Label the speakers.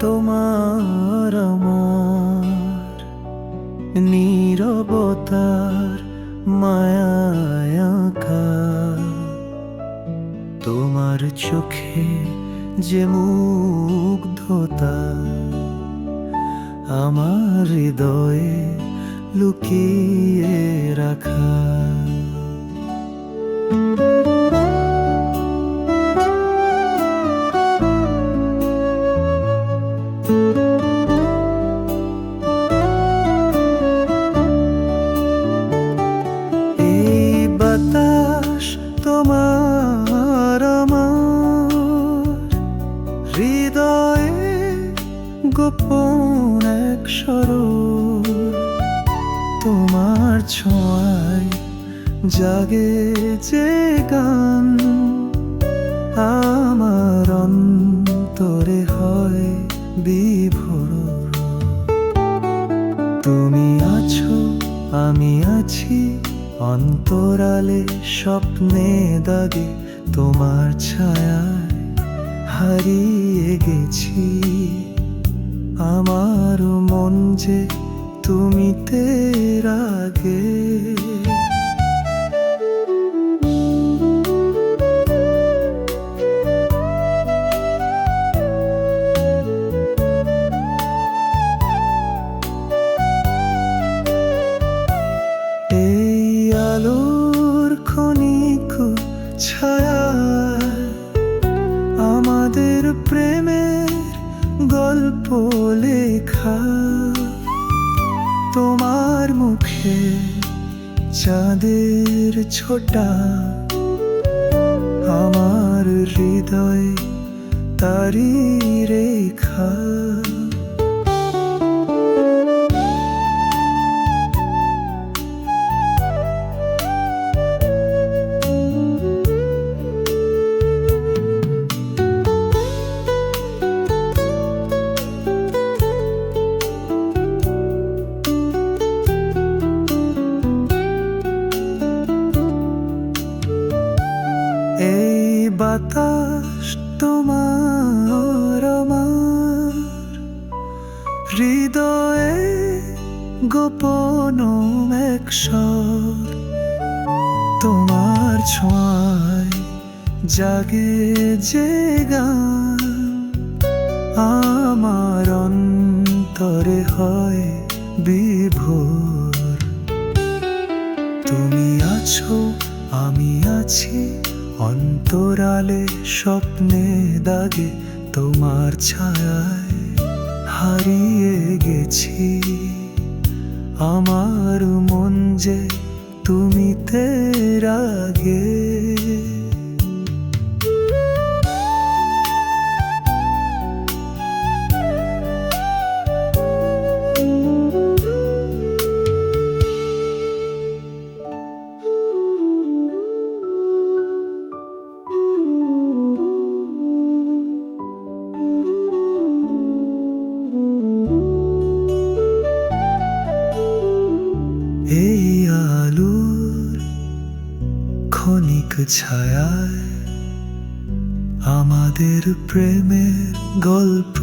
Speaker 1: তোমার আমার নীরবতার আঁকা। তোমার চোখে যে মুগ্ধতা আমার হৃদয়ে লুকিয়ে রাখা। গোপন এক স্বর তোমার ছোঁয়ায় জাগে যে গান আমার অন্তরে হয় বিভোর তুমি আছো, আমি আছি, অন্তরালে স্বপ্নে দাগে তোমার ছায়ায় হারিয়ে গেছি। যে তুমি তের আগে। এই আলোর ছায়া আমাদের প্রেমের গল্প লেখা। তোমার মুখে চাঁদের ছোটা। আমার হৃদয় তারি রেখা। এই বাতাস তোমার আমার। হৃদয়ে গোপন এক স্বর। তোমার ছোঁয়ায় জাগে যে গান। আমার অন্তরে হয় বিভোর। তুমি আছো, আমি আছি অন্তরালে স্বপ্নে দাগে তোমার ছায়ায় হারিয়ে গেছি। আমার মন যে তুমি তের ক্ষণিক ছায়ায় আমাদের প্রেমের গল্প